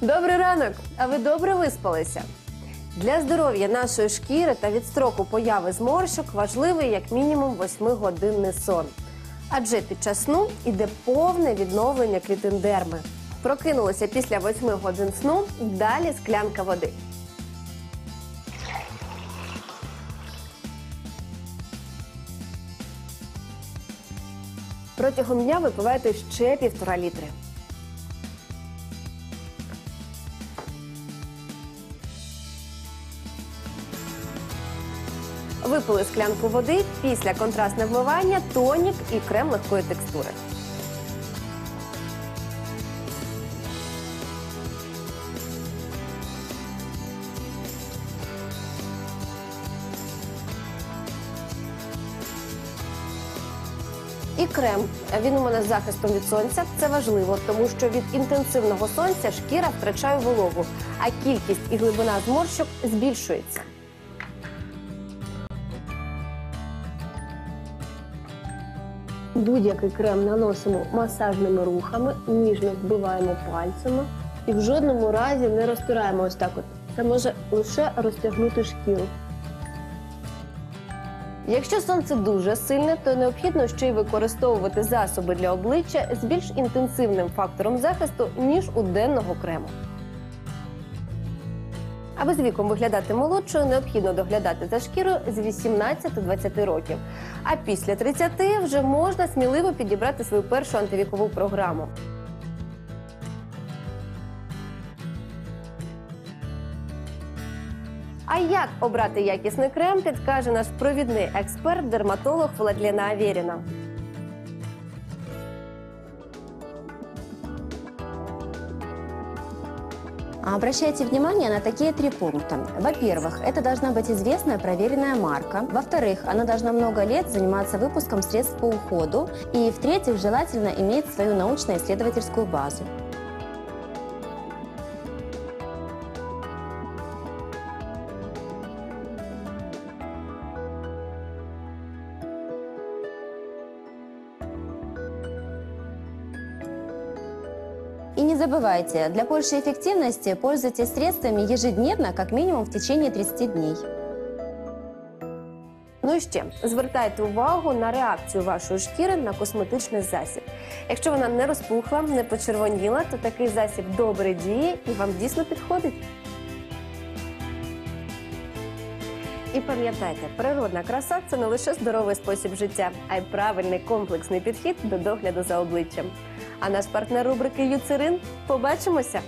Добрий ранок! А ви добре виспалися? Для здоров'я нашої шкіри та від строку появи зморщок важливий як мінімум 8-годинний сон. Адже під час сну іде повне відновлення клітин дерми. Прокинулося після 8 годин сну, далі склянка води. Протягом дня випивайте ще півтора літри. Випили склянку води після контрастне вмивання, тонік і крем легкої текстури. І крем. Він у мене з захистом від сонця. Це важливо, тому що від інтенсивного сонця шкіра втрачає вологу, а кількість і глибина зморщок збільшується. Будь-який крем наносимо масажними рухами, ніжно вбиваємо пальцями і в жодному разі не розтираємо ось так. От. Це може лише розтягнути шкіру. Якщо сонце дуже сильне, то необхідно ще й використовувати засоби для обличчя з більш інтенсивним фактором захисту, ніж у денного крему. Аби з віком виглядати молодшою, необхідно доглядати за шкірою з 18-20 років. А після 30 вже можна сміливо підібрати свою першу антивікову програму. А як обрати якісний крем, підкаже наш провідний експерт, дерматолог Владлена Авєріна. Обращайте внимание на такие три пункта. Во-первых, это должна быть известная проверенная марка. Во-вторых, она должна много лет заниматься выпуском средств по уходу. И в-третьих, желательно иметь свою научно-исследовательскую базу. И не забывайте, для большей эффективности пользуйтесь средствами ежедневно, как минимум в течение 30 дней. Ну і ще звертайте увагу на реакцію вашої шкіри на косметичний засіб. Якщо вона не розпухла, не почервоніла, то такий засіб добре діє і вам дійсно підходить. І пам'ятайте, природна краса це не лише здоровий спосіб життя, а й правильний комплексний підхід до догляду за обличчям. А наш партнер рубрики Юцерин побачимося!